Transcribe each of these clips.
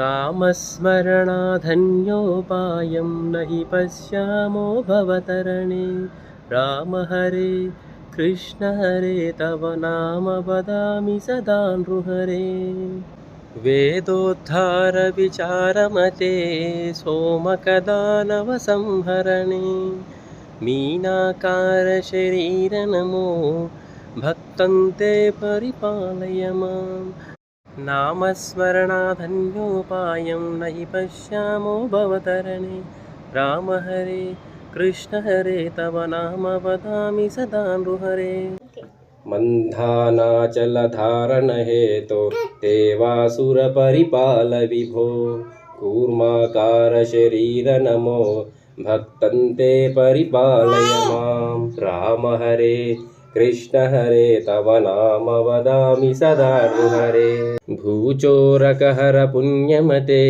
नामस्मरणाधन्योपायं न हि पश्यामो भवतरणे। राम हरे कृष्ण हरे तव नाम वदामि सदा नृहरे वेदोद्धारविचारमते सोमकदानवसंहरणे। मीनाकारशरीरनमो भक्तं ते परिपालय माम् नामस्मरणाधन्योपायं न हि पश्यामो भवतरणे। राम हरे, कृष्ण हरे, तव नाम वदामि सदा नृहरे। मन्धानाचलधारणहेतो देवासुरपरिपाल विभो कूर्माकारशरीरनमो भक्तं ते परिपालय माँ। राम हरे। कृष्ण हरे तव नाम वदामि सदा नृहरे भूचोरकहर पुण्यमते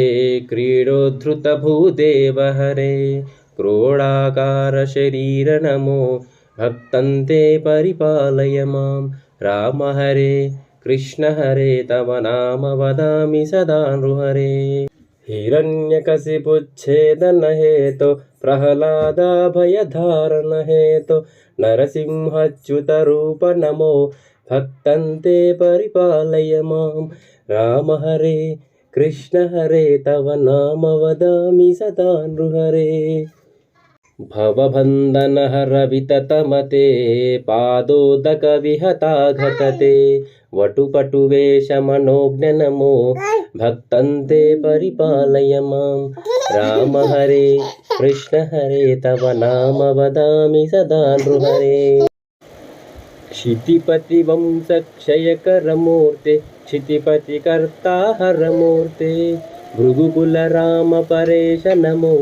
क्रीडोद्धृतभूदेव हरे क्रोडाकारशरीरनमो भक्तं ते परिपालय मां राम हरे कृष्ण हरे तव नाम वदामि सदा नृहरे हिरण्यकशिपुच्छेदनहेतो प्रह्लादाभयधारणहेतो नरसिंहच्युतरूप नमो भक्तं ते परिपालय मां राम हरे कृष्ण हरे तव नाम वदामि सदा नृहरे भवबन्धनहर विततमते पादोदकविहताघतते वटुपटुवेशमनोज्ञनमो भक्तं ते परिपालय मां राम हरे कृष्ण हरे तव नाम वदामि सदा नृहरे क्षितिपतिवंशक्षयकरमूर्ते क्षितिपतिकर्ता हरमूर्ते भृगुकुलरामपरेश नमो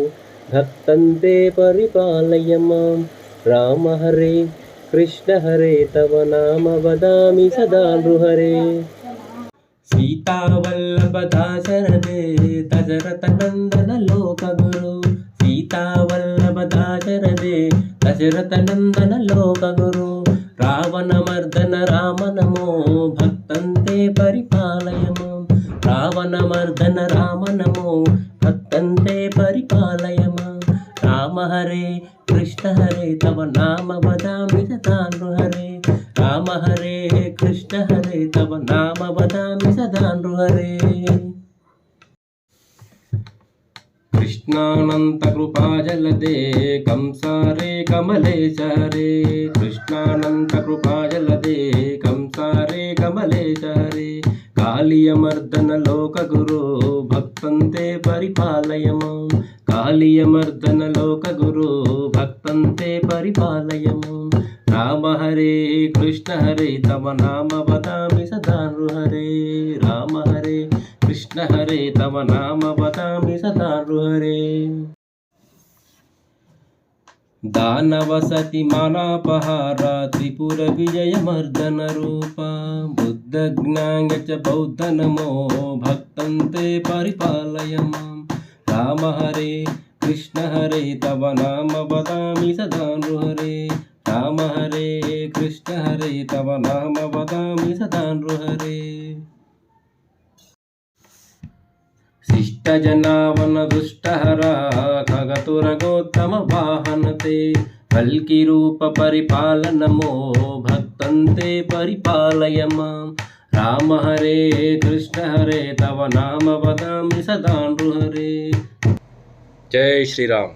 भक्तं ते परिपालय मां राम हरे कृष्ण हरे तव नाम वदामि सदा नृहरे सीतावल्लभदाशरथे दशरथनन्दन लोकगुरु सीतावल्लभदाशरथे दशरथनन्दन लोकगुरु रावणमर्दन राम नमो भक्तं ते परिपालय मां रावणमर्दन राम राम हरे कृष्ण हरे तव नाम वदामि सदा नृहरे राम हरे कृष्ण हरे तव नाम वदामि सदा नृहरे कृष्णानन्तकृपाजलदे कंसारे कमलेश हरे कृष्णानन्तकृपाजलदे कंसारे कमलेश हरे कालियमर्दन लोकगुरो भक्तं ते परिपालय కాళీయమర్దన లోక గురు భక్తంతే పరిపాలయము. రామ హరే కృష్ణ హరే తమ నామ వదామి సదా హరే. రామ హరే కృష్ణ హరే తమ నామ వదామి సదా హరే. దానవసతి మనాపహార త్రిపుర విజయమర్దన రూప. బుద్ధ జ్ఞాంగ చ బౌద్ధ నమో భక్తంతే పరిపాలయ राम हरे कृष्ण हरे तव नाम वदामि सदा नृहरे राम हरे कृष्ण हरे तव नाम वदामि सदा नृहरे शिष्टजनावन दुष्टहर खगतुरगोत्तम वाहनते कल्किरूप परिपाल नमो भक्तं ते परिपालय मां రామ హరే కృష్ణ హరే తవ నామ వదామి సదా నృహరే జై శ్రీరామ్.